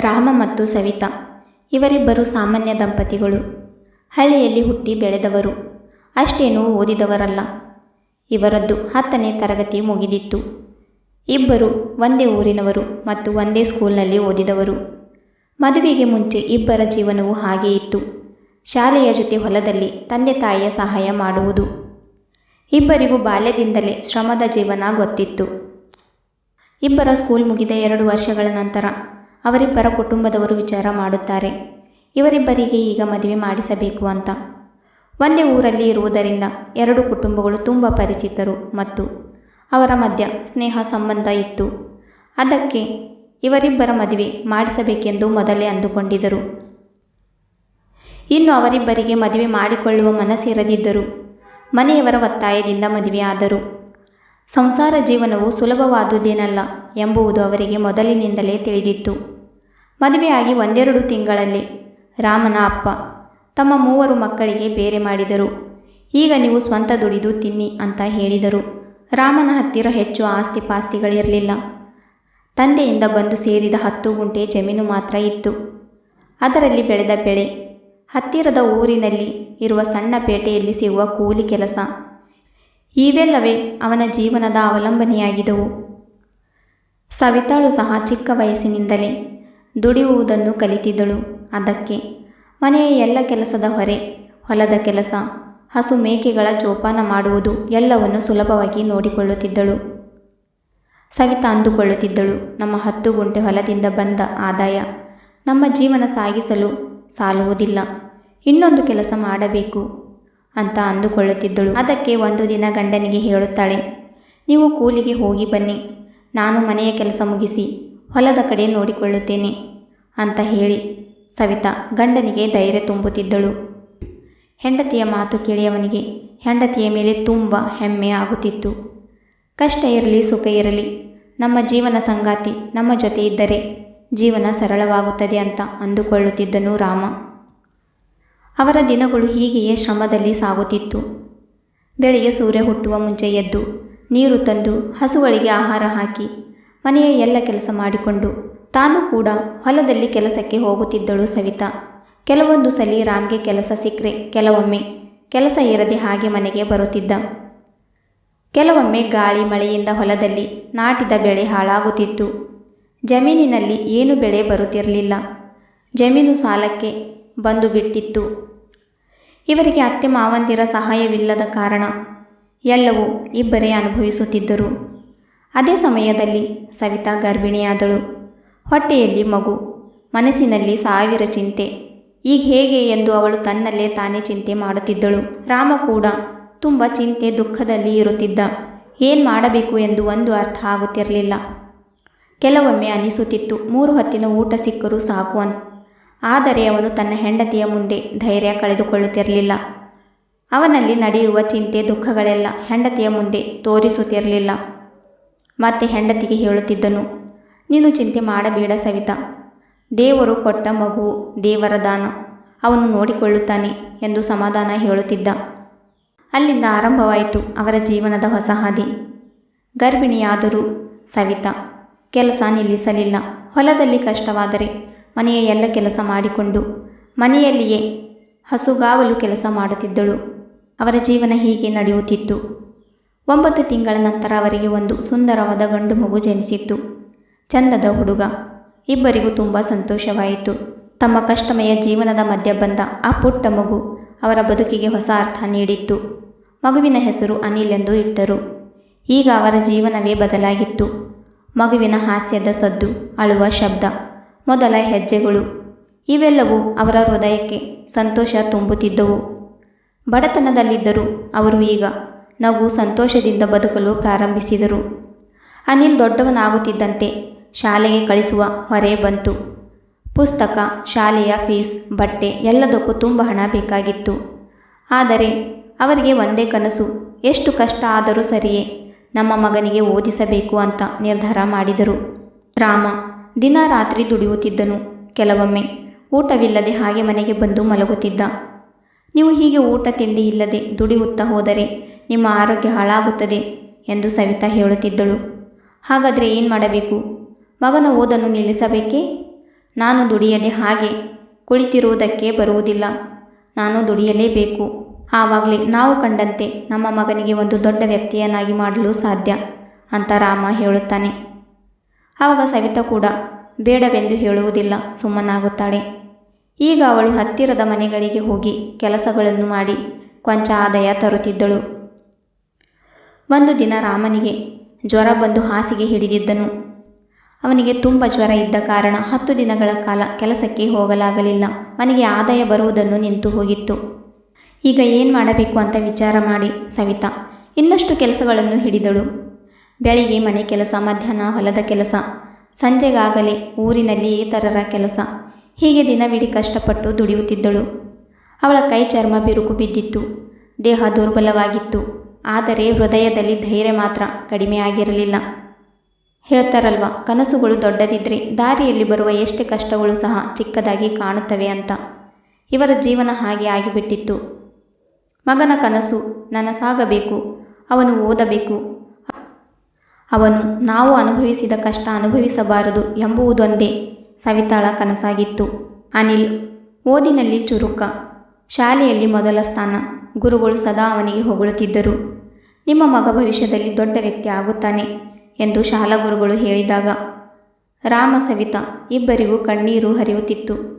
ರಾಮ ಮತ್ತು ಸವಿತಾ. ಇವರಿಬ್ಬರು ಸಾಮಾನ್ಯ ದಂಪತಿಗಳು. ಹಳ್ಳಿಯಲ್ಲಿ ಹುಟ್ಟಿ ಬೆಳೆದವರು. ಅಷ್ಟೇನೂ ಓದಿದವರಲ್ಲ. ಇವರದ್ದು ಹತ್ತನೇ ತರಗತಿ ಮುಗಿದಿತ್ತು. ಇಬ್ಬರು ಒಂದೇ ಊರಿನವರು ಮತ್ತು ಒಂದೇ ಸ್ಕೂಲ್ನಲ್ಲಿ ಓದಿದವರು. ಮದುವೆಗೆ ಮುಂಚೆ ಇಬ್ಬರ ಜೀವನವು ಹಾಗೇ ಇತ್ತು. ಶಾಲೆಯ ಜೊತೆ ಹೊಲದಲ್ಲಿ ತಂದೆ ತಾಯಿಯ ಸಹಾಯ ಮಾಡುವುದು. ಇಬ್ಬರಿಗೂ ಬಾಲ್ಯದಿಂದಲೇ ಶ್ರಮದ ಜೀವನ ಗೊತ್ತಿತ್ತು. ಇಬ್ಬರ ಸ್ಕೂಲ್ ಮುಗಿದ ಎರಡು ವರ್ಷಗಳ ನಂತರ ಅವರಿಬ್ಬರ ಕುಟುಂಬದವರು ವಿಚಾರ ಮಾಡುತ್ತಾರೆ. ಇವರಿಬ್ಬರಿಗೆ ಈಗ ಮದುವೆ ಮಾಡಿಸಬೇಕು ಅಂತ. ಒಂದೇ ಊರಲ್ಲಿ ಇರುವುದರಿಂದ ಎರಡು ಕುಟುಂಬಗಳು ತುಂಬ ಪರಿಚಿತರು ಮತ್ತು ಅವರ ಮಧ್ಯ ಸ್ನೇಹ ಸಂಬಂಧ ಇತ್ತು. ಅದಕ್ಕೆ ಇವರಿಬ್ಬರ ಮದುವೆ ಮಾಡಿಸಬೇಕೆಂದು ಮೊದಲೇ ಅಂದುಕೊಂಡಿದ್ದರು. ಇನ್ನು ಅವರಿಬ್ಬರಿಗೆ ಮದುವೆ ಮಾಡಿಕೊಳ್ಳುವ ಮನಸ್ಸಿರದಿದ್ದರು ಮನೆಯವರ ಒತ್ತಾಯದಿಂದ ಮದುವೆಯಾದರು. ಸಂಸಾರ ಜೀವನವು ಸುಲಭವಾದುದೇನಲ್ಲ ಎಂಬುವುದು ಅವರಿಗೆ ಮೊದಲಿನಿಂದಲೇ ತಿಳಿದಿತ್ತು. ಮದುವೆಯಾಗಿ ಒಂದೆರಡು ತಿಂಗಳಲ್ಲಿ ರಾಮನ ಅಪ್ಪ ತಮ್ಮ ಮೂವರು ಮಕ್ಕಳಿಗೆ ಬೇರೆ ಮಾಡಿದರು. ಈಗ ನೀವು ಸ್ವಂತ ದುಡಿದು ತಿನ್ನಿ ಅಂತ ಹೇಳಿದರು. ರಾಮನ ಹತ್ತಿರ ಹೆಚ್ಚು ಆಸ್ತಿ ಪಾಸ್ತಿಗಳಿರಲಿಲ್ಲ. ತಂದೆಯಿಂದ ಬಂದು ಸೇರಿದ ಹತ್ತು ಗುಂಟೆ ಜಮೀನು ಮಾತ್ರ ಇತ್ತು. ಅದರಲ್ಲಿ ಬೆಳೆದ ಬೆಳೆ, ಹತ್ತಿರದ ಊರಿನಲ್ಲಿ ಇರುವ ಸಣ್ಣ ಪೇಟೆಯಲ್ಲಿ ಸಿಗುವ ಕೂಲಿ ಕೆಲಸ ಇವೆಲ್ಲವೇ ಅವನ ಜೀವನದ ಅವಲಂಬನೆಯಾಗಿದವು. ಸವಿತಾಳು ಸಹ ಚಿಕ್ಕ ವಯಸ್ಸಿನಿಂದಲೇ ದುಡಿಯುವುದನ್ನು ಕಲಿತಿದ್ದಳು. ಅದಕ್ಕೆ ಮನೆಯ ಎಲ್ಲ ಕೆಲಸದ ಹೊರೆ, ಹೊಲದ ಕೆಲಸ, ಹಸು ಮೇಕೆಗಳ ಜೋಪಾನ ಮಾಡುವುದು ಎಲ್ಲವನ್ನು ಸುಲಭವಾಗಿ ನೋಡಿಕೊಳ್ಳುತ್ತಿದ್ದಳು. ಸವಿತಾ ಅಂದುಕೊಳ್ಳುತ್ತಿದ್ದಳು, ನಮ್ಮ ಹತ್ತು ಗುಂಟೆ ಹೊಲದಿಂದ ಬಂದ ಆದಾಯ ನಮ್ಮ ಜೀವನ ಸಾಗಿಸಲು ಸಾಲುವುದಿಲ್ಲ. ಇನ್ನೊಂದು ಕೆಲಸ ಮಾಡಬೇಕು. ಅಂತ ಅಂದುಕೊಳ್ಳುತ್ತಿದ್ದಳು. ಅದಕ್ಕೆ ಒಂದು ದಿನ ಗಂಡನಿಗೆ ಹೇಳುತ್ತಾಳೆ, ನೀವು ಕೂಲಿಗೆ ಹೋಗಿ ಬನ್ನಿ. ನಾನು ಮನೆಯ ಕೆಲಸ ಮುಗಿಸಿ ಹೊಲದ ಕಡೆ ನೋಡಿಕೊಳ್ಳುತ್ತೇನೆ ಅಂತ ಹೇಳಿ ಸವಿತಾ ಗಂಡನಿಗೆ ಧೈರ್ಯ ತುಂಬುತ್ತಿದ್ದಳು. ಹೆಂಡತಿಯ ಮಾತು ಕೇಳಿಯವನಿಗೆ ಹೆಂಡತಿಯ ಮೇಲೆ ತುಂಬ ಹೆಮ್ಮೆ ಆಗುತ್ತಿತ್ತು. ಕಷ್ಟ ಇರಲಿ, ಸುಖ ಇರಲಿ, ನಮ್ಮ ಜೀವನ ಸಂಗಾತಿ ನಮ್ಮ ಜೊತೆ ಇದ್ದರೆ ಜೀವನ ಸರಳವಾಗುತ್ತದೆ ಅಂತ ಅಂದುಕೊಳ್ಳುತ್ತಿದ್ದನು ರಾಮ. ಅವರ ದಿನಗಳು ಹೀಗೆಯೇ ಶ್ರಮದಲ್ಲಿ ಸಾಗುತ್ತಿತ್ತು. ಬೆಳಿಗ್ಗೆ ಸೂರ್ಯ ಹುಟ್ಟುವ ಮುಂಚೆ ಎದ್ದು, ನೀರು ತಂದು, ಹಸುಗಳಿಗೆ ಆಹಾರ ಹಾಕಿ, ಮನೆಯ ಎಲ್ಲ ಕೆಲಸ ಮಾಡಿಕೊಂಡು, ತಾನು ಕೂಡ ಹೊಲದಲ್ಲಿ ಕೆಲಸಕ್ಕೆ ಹೋಗುತ್ತಿದ್ದಳು ಸವಿತಾ. ಕೆಲವೊಂದು ಸಲಿ ರಾಮ್ಗೆ ಕೆಲಸ ಸಿಕ್ಕರೆ ಕೆಲವೊಮ್ಮೆ ಕೆಲಸ ಇರದೆ ಹಾಗೆ ಮನೆಗೆ ಬರುತ್ತಿದ್ದ. ಕೆಲವೊಮ್ಮೆ ಗಾಳಿ ಮಳೆಯಿಂದ ಹೊಲದಲ್ಲಿ ನಾಟಿದ ಬೆಳೆ ಹಾಳಾಗುತ್ತಿತ್ತು. ಜಮೀನಿನಲ್ಲಿ ಏನು ಬೆಳೆ ಬರುತ್ತಿರಲಿಲ್ಲ. ಜಮೀನು ಸಾಲಕ್ಕೆ ಬಂದು ಬಿಟ್ಟಿತ್ತು. ಇವರಿಗೆ ಅತ್ತೆ ಮಾವಂದಿರ ಸಹಾಯವಿಲ್ಲದ ಕಾರಣ ಎಲ್ಲವೂ ಇಬ್ಬರೇ ಅನುಭವಿಸುತ್ತಿದ್ದರು. ಅದೇ ಸಮಯದಲ್ಲಿ ಸವಿತಾ ಗರ್ಭಿಣಿಯಾದಳು. ಹೊಟ್ಟೆಯಲ್ಲಿ ಮಗು, ಮನಸ್ಸಿನಲ್ಲಿ ಸಾವಿರ ಚಿಂತೆ. ಈಗ ಹೇಗೆ ಎಂದು ಅವಳು ತನ್ನಲ್ಲೇ ತಾನೇ ಚಿಂತೆ ಮಾಡುತ್ತಿದ್ದಳು. ರಾಮ ಕೂಡ ತುಂಬ ಚಿಂತೆ ದುಃಖದಲ್ಲಿ ಇರುತ್ತಿದ್ದ. ಏನು ಮಾಡಬೇಕು ಎಂದು ಒಂದು ಅರ್ಥ ಆಗುತ್ತಿರಲಿಲ್ಲ. ಕೆಲವೊಮ್ಮೆ ಅನಿಸುತ್ತಿತ್ತು. ಮೂರು ಹೊತ್ತಿನ ಊಟ ಸಿಕ್ಕರೂ ಸಾಕು ಅನ್ ಆದರೆ ಅವನು ತನ್ನ ಹೆಂಡತಿಯ ಮುಂದೆ ಧೈರ್ಯ ಕಳೆದುಕೊಳ್ಳುತ್ತಿರಲಿಲ್ಲ. ಅವನಲ್ಲಿ ನಡೆಯುವ ಚಿಂತೆ ದುಃಖಗಳೆಲ್ಲ ಹೆಂಡತಿಯ ಮುಂದೆ ತೋರಿಸುತ್ತಿರಲಿಲ್ಲ. ಮತ್ತೆ ಹೆಂಡತಿಗೆ ಹೇಳುತ್ತಿದ್ದನು, ನೀನು ಚಿಂತೆ ಮಾಡಬೇಡ ಸವಿತಾ. ದೇವರು ಕೊಟ್ಟ ಮಗು ದೇವರ ದಾನ. ಅವನು ನೋಡಿಕೊಳ್ಳುತ್ತಾನೆ ಎಂದು ಸಮಾಧಾನ ಹೇಳುತ್ತಿದ್ದ. ಅಲ್ಲಿಂದ ಆರಂಭವಾಯಿತು ಅವರ ಜೀವನದ ಹೊಸ ಹಾದಿ. ಗರ್ಭಿಣಿಯಾದರೂ ಸವಿತಾ, ಕೆಲಸ ನಿಲ್ಲಿಸಲಿಲ್ಲ. ಹೊಲದಲ್ಲಿ ಕಷ್ಟವಾದರೆ ಮನೆಯ ಎಲ್ಲ ಕೆಲಸ ಮಾಡಿಕೊಂಡು ಮನೆಯಲ್ಲಿಯೇ ಹಸುಗಾವಲು ಕೆಲಸ ಮಾಡುತ್ತಿದ್ದಳು. ಅವರ ಜೀವನ ಹೀಗೆ ನಡೆಯುತ್ತಿತ್ತು. ಒಂಬತ್ತು ತಿಂಗಳ ನಂತರ ಅವರಿಗೆ ಒಂದು ಸುಂದರವಾದ ಗಂಡು ಮಗು ಜನಿಸಿತ್ತು. ಚಂದದ ಹುಡುಗ. ಇಬ್ಬರಿಗೂ ತುಂಬ ಸಂತೋಷವಾಯಿತು. ತಮ್ಮ ಕಷ್ಟಮಯ ಜೀವನದ ಮಧ್ಯ ಬಂದ ಆ ಪುಟ್ಟ ಮಗು ಅವರ ಬದುಕಿಗೆ ಹೊಸ ಅರ್ಥ ನೀಡಿತ್ತು. ಮಗುವಿನ ಹೆಸರು ಅನಿಲ್ ಎಂದು ಇಟ್ಟರು. ಈಗ ಅವರ ಜೀವನವೇ ಬದಲಾಗಿತ್ತು. ಮಗುವಿನ ಹಾಸ್ಯದ ಸದ್ದು, ಅಳುವ ಶಬ್ದ ಮೊದಲ ಹೆಜ್ಜೆಗಳು. ಇವೆಲ್ಲವೂ ಅವರ ಹೃದಯಕ್ಕೆ ಸಂತೋಷ ತುಂಬುತ್ತಿದ್ದವು. ಬಡತನದಲ್ಲಿದ್ದರೂ ಅವರು ಈಗ ನಗು ಸಂತೋಷದಿಂದ ಬದುಕಲು ಪ್ರಾರಂಭಿಸಿದರು. ಅನಿಲ್ ದೊಡ್ಡವನಾಗುತ್ತಿದ್ದಂತೆ ಶಾಲೆಗೆ ಕಳಿಸುವ ಹೊರೆ ಬಂತು. ಪುಸ್ತಕ, ಶಾಲೆಯ ಫೀಸ್, ಬಟ್ಟೆ ಎಲ್ಲದಕ್ಕೂ ತುಂಬ ಹಣ ಬೇಕಾಗಿತ್ತು. ಆದರೆ ಅವರಿಗೆ ಒಂದೇ ಕನಸು, ಎಷ್ಟು ಕಷ್ಟ ಆದರೂ ಸರಿಯೇ ನಮ್ಮ ಮಗನಿಗೆ ಓದಿಸಬೇಕು ಅಂತ ನಿರ್ಧಾರ ಮಾಡಿದರು. ರಾಮ ದಿನ ರಾತ್ರಿ ದುಡಿಯುತ್ತಿದ್ದನು. ಕೆಲವೊಮ್ಮೆ ಊಟವಿಲ್ಲದೆ ಹಾಗೆ ಮನೆಗೆ ಬಂದು ಮಲಗುತ್ತಿದ್ದ. ನೀವು ಹೀಗೆ ಊಟ ತಿಂಡಿ ಇಲ್ಲದೆ ದುಡಿಯುತ್ತಾ ಹೋದರೆ ನಿಮ್ಮ ಆರೋಗ್ಯ ಹಾಳಾಗುತ್ತದೆ ಎಂದು ಸವಿತಾ ಹೇಳುತ್ತಿದ್ದಳು. ಹಾಗಾದರೆ ಏನು ಮಾಡಬೇಕು? ಮಗನ ಓದನ್ನು ನಿಲ್ಲಿಸಬೇಕೇ? ನಾನು ದುಡಿಯದೆ ಹಾಗೆ ಕುಳಿತಿರುವುದಕ್ಕೆ ಬರುವುದಿಲ್ಲ. ನಾನು ದುಡಿಯಲೇಬೇಕು. ಆವಾಗಲೇ ನಾವು ಕಂಡಂತೆ ನಮ್ಮ ಮಗನಿಗೆ ಒಂದು ದೊಡ್ಡ ವ್ಯಕ್ತಿಯನ್ನಾಗಿ ಮಾಡಲು ಸಾಧ್ಯ ಅಂತ ರಾಮ ಹೇಳುತ್ತಾನೆ. ಆವಾಗ ಸವಿತಾ ಕೂಡ, ಬೇಡವೆಂದು ಹೇಳುವುದಿಲ್ಲ, ಸುಮ್ಮನಾಗುತ್ತಾಳೆ. ಈಗ ಅವಳು ಹತ್ತಿರದ ಮನೆಗಳಿಗೆ ಹೋಗಿ ಕೆಲಸಗಳನ್ನು ಮಾಡಿ ಕೊಂಚ ಆದಾಯ ತರುತ್ತಿದ್ದಳು. ಒಂದು ದಿನ ರಾಮನಿಗೆ ಜ್ವರ ಬಂದು ಹಾಸಿಗೆ ಹಿಡಿದಿದ್ದನು. ಅವನಿಗೆ ತುಂಬ ಜ್ವರ ಇದ್ದ ಕಾರಣ ಹತ್ತು ದಿನಗಳ ಕಾಲ ಕೆಲಸಕ್ಕೆ ಹೋಗಲಾಗಲಿಲ್ಲ. ಮನೆಗೆ ಆದಾಯ ಬರುವುದನ್ನು ನಿಂತು ಹೋಗಿತ್ತು. ಈಗ ಏನು ಮಾಡಬೇಕು ಅಂತ ವಿಚಾರ ಮಾಡಿ ಸವಿತಾ ಇನ್ನಷ್ಟು ಕೆಲಸಗಳನ್ನು ಹಿಡಿದಳು. ಬೆಳಿಗ್ಗೆ ಮನೆ ಕೆಲಸ, ಮಧ್ಯಾಹ್ನ ಹೊಲದ ಕೆಲಸ, ಸಂಜೆಗಾಗಲೇ ಊರಿನಲ್ಲಿ ಇತರರ ಕೆಲಸ. ಹೀಗೆ ದಿನವಿಡೀ ಕಷ್ಟಪಟ್ಟು ದುಡಿಯುತ್ತಿದ್ದಳು. ಅವಳ ಕೈ ಚರ್ಮ ಬಿರುಕು ಬಿದ್ದಿತ್ತು. ದೇಹ ದುರ್ಬಲವಾಗಿತ್ತು. ಆದರೆ ಹೃದಯದಲ್ಲಿ ಧೈರ್ಯ ಮಾತ್ರ ಕಡಿಮೆ ಆಗಿರಲಿಲ್ಲ. ಹೇಳ್ತಾರಲ್ವ, ಕನಸುಗಳು ದೊಡ್ಡದಿದ್ದರೆ ದಾರಿಯಲ್ಲಿ ಬರುವ ಎಷ್ಟೇ ಕಷ್ಟಗಳು ಸಹ ಚಿಕ್ಕದಾಗಿ ಕಾಣುತ್ತವೆ ಅಂತ. ಇವರ ಜೀವನ ಹಾಗೆ ಆಗಿಬಿಟ್ಟಿತ್ತು. ಮಗನ ಕನಸು ನನಸಾಗಬೇಕು ಅವನು ಓದಬೇಕು ಅವನು, ನಾವು ಅನುಭವಿಸಿದ ಕಷ್ಟ ಅನುಭವಿಸಬಾರದು ಎಂಬುವುದೊಂದೇ, ಸವಿತಾಳ ಕನಸಾಗಿತ್ತು. ಅನಿಲ್, ಓದಿನಲ್ಲಿ ಚುರುಕ. ಶಾಲೆಯಲ್ಲಿ ಮೊದಲ ಸ್ಥಾನ. ಗುರುಗಳು ಸದಾ ಅವನಿಗೆ ಹೊಗಳುತ್ತಿದ್ದರು. ನಿಮ್ಮ ಮಗ ಭವಿಷ್ಯದಲ್ಲಿ ದೊಡ್ಡ ವ್ಯಕ್ತಿ ಆಗುತ್ತಾನೆ, ಎಂದು ಶಾಲಾ ಗುರುಗಳು ಹೇಳಿದಾಗ, ರಾಮ, ಸವಿತಾ, ಇಬ್ಬರಿಗೂ ಕಣ್ಣೀರು ಹರಿಯುತ್ತಿತ್ತು.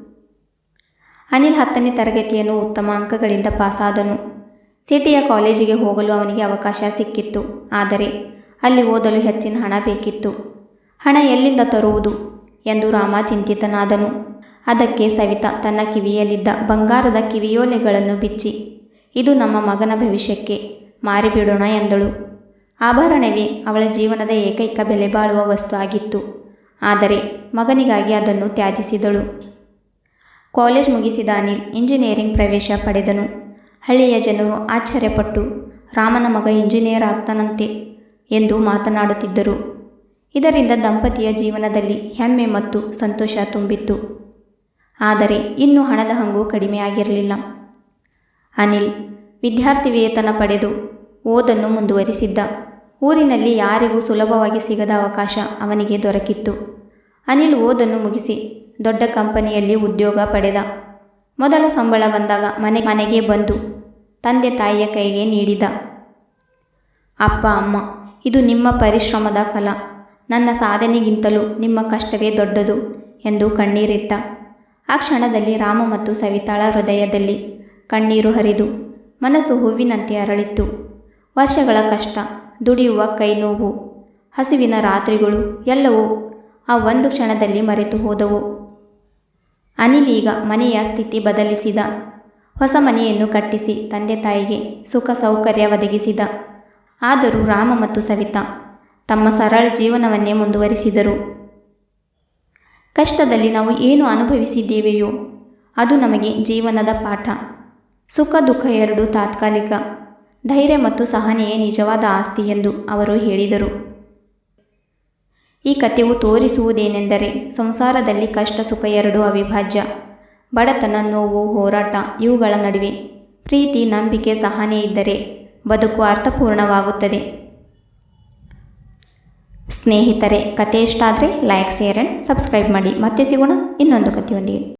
ಅನಿಲ್ ಹತ್ತನೇ ತರಗತಿಯನ್ನು ಉತ್ತಮ ಅಂಕಗಳಿಂದ ಪಾಸಾದನು. ಸಿಟಿಯ ಕಾಲೇಜಿಗೆ ಹೋಗಲು ಅವನಿಗೆ ಅವಕಾಶ ಸಿಕ್ಕಿತ್ತು. ಆದರೆ ಅಲ್ಲಿ ಓದಲು ಹೆಚ್ಚಿನ ಹಣ ಬೇಕಿತ್ತು. ಹಣ ಎಲ್ಲಿಂದ ತರುವುದು? ಎಂದು ರಾಮ ಚಿಂತಿತನಾದನು. ಅದಕ್ಕೆ ಸವಿತಾ ತನ್ನ ಕಿವಿಯಲ್ಲಿದ್ದ ಬಂಗಾರದ ಕಿವಿಯೋಲೆಗಳನ್ನು ಬಿಚ್ಚಿ, ಇದು ನಮ್ಮ ಮಗನ ಭವಿಷ್ಯಕ್ಕೆ ಮಾರಿಬಿಡೋಣ ಎಂದಳು. ಆಭರಣವೇ ಅವಳ ಜೀವನದ ಏಕೈಕ ಬೆಲೆ ಬಾಳುವ ವಸ್ತು ಆಗಿತ್ತು. ಆದರೆ ಮಗನಿಗಾಗಿ ಅದನ್ನು ತ್ಯಾಜಿಸಿದಳು. ಕಾಲೇಜ್ ಮುಗಿಸಿದ ಅನಿಲ್ ಇಂಜಿನಿಯರಿಂಗ್ ಪ್ರವೇಶ ಪಡೆದನು. ಹಳ್ಳಿಯ ಜನರು ಆಶ್ಚರ್ಯಪಟ್ಟು, ರಾಮನ ಮಗ ಇಂಜಿನಿಯರ್ ಆಗ್ತಾನಂತೆ. ಎಂದು ಮಾತನಾಡುತ್ತಿದ್ದರು. ಇದರಿಂದ ದಂಪತಿಯ ಜೀವನದಲ್ಲಿ ಹೆಮ್ಮೆ ಮತ್ತು ಸಂತೋಷ ತುಂಬಿತ್ತು. ಆದರೆ ಇನ್ನೂ ಹಣದ ಹಂಗು ಕಡಿಮೆಯಾಗಿರಲಿಲ್ಲ. ಅನಿಲ್, ವಿದ್ಯಾರ್ಥಿ ವೇತನ ಪಡೆದು ಓದನ್ನು ಮುಂದುವರಿಸಿದ್ದ. ಊರಿನಲ್ಲಿ ಯಾರಿಗೂ ಸುಲಭವಾಗಿ ಸಿಗದ ಅವಕಾಶ ಅವನಿಗೆ ದೊರಕಿತ್ತು. ಅನಿಲ್ ಓದನ್ನು ಮುಗಿಸಿ ದೊಡ್ಡ ಕಂಪನಿಯಲ್ಲಿ ಉದ್ಯೋಗ ಪಡೆದ. ಮೊದಲ ಸಂಬಳ ಬಂದಾಗ ಮನೆ ಮನೆಗೆ ಬಂದು ತಂದೆ ತಾಯಿಯ ಕೈಗೆ ನೀಡಿದ. ಅಪ್ಪ, ಅಮ್ಮ ಇದು ನಿಮ್ಮ ಪರಿಶ್ರಮದ ಫಲ. ನನ್ನ ಸಾಧನೆಗಿಂತಲೂ ನಿಮ್ಮ ಕಷ್ಟವೇ ದೊಡ್ಡದು ಎಂದು ಕಣ್ಣೀರಿಟ್ಟ. ಆ ಕ್ಷಣದಲ್ಲಿ ರಾಮ ಮತ್ತು ಸವಿತಾಳ ಹೃದಯದಲ್ಲಿ ಕಣ್ಣೀರು ಹರಿದು, ಮನಸ್ಸು ಹೂವಿನಂತೆ ಅರಳಿತ್ತು. ವರ್ಷಗಳ ಕಷ್ಟ, ದುಡಿಯುವ ಕೈ ನೋವು, ಹಸಿವಿನ ರಾತ್ರಿಗಳು ಎಲ್ಲವೂ ಆ ಒಂದು ಕ್ಷಣದಲ್ಲಿ ಮರೆತು ಹೋದವು. ಅನಿಲ್ ಈಗ ಮನೆಯ ಸ್ಥಿತಿ ಬದಲಿಸಿದ. ಹೊಸ ಮನೆಯನ್ನು ಕಟ್ಟಿಸಿ ತಂದೆ ತಾಯಿಗೆ ಸುಖ ಸೌಕರ್ಯ ಒದಗಿಸಿದ. ಆದರೂ ರಾಮ ಮತ್ತು ಸವಿತಾ ತಮ್ಮ ಸರಳ ಜೀವನವನ್ನೇ ಮುಂದುವರಿಸಿದರು. ಕಷ್ಟದಲ್ಲಿ ನಾವು ಏನು ಅನುಭವಿಸಿದ್ದೇವೆಯೋ ಅದು ನಮಗೆ ಜೀವನದ ಪಾಠ. ಸುಖ, ದುಃಖ ಎರಡು ತಾತ್ಕಾಲಿಕ. ಧೈರ್ಯ ಮತ್ತು ಸಹನೆಯೇ ನಿಜವಾದ ಆಸ್ತಿ ಎಂದು ಅವರು ಹೇಳಿದರು. ಈ ಕಥೆಯು ತೋರಿಸುವುದೇನೆಂದರೆ ಸಂಸಾರದಲ್ಲಿ ಕಷ್ಟ, ಸುಖ ಎರಡು ಅವಿಭಾಜ್ಯ. ಬಡತನ, ನೋವು, ಹೋರಾಟ ಇವುಗಳ ನಡುವೆ ಪ್ರೀತಿ, ನಂಬಿಕೆ, ಸಹನೆ ಇದ್ದರೆ ಬದುಕು ಅರ್ಥಪೂರ್ಣವಾಗುತ್ತದೆ. ಸ್ನೇಹಿತರೆ ಕತೆ ಇಷ್ಟ ಆದರೆ ಲೈಕ್ ಶೇರ್ ಆ್ಯಂಡ್ ಸಬ್ಸ್ಕ್ರೈಬ್ ಮಾಡಿ. ಮತ್ತೆ ಸಿಗೋಣ ಇನ್ನೊಂದು ಕಥೆಯೊಂದಿಗೆ.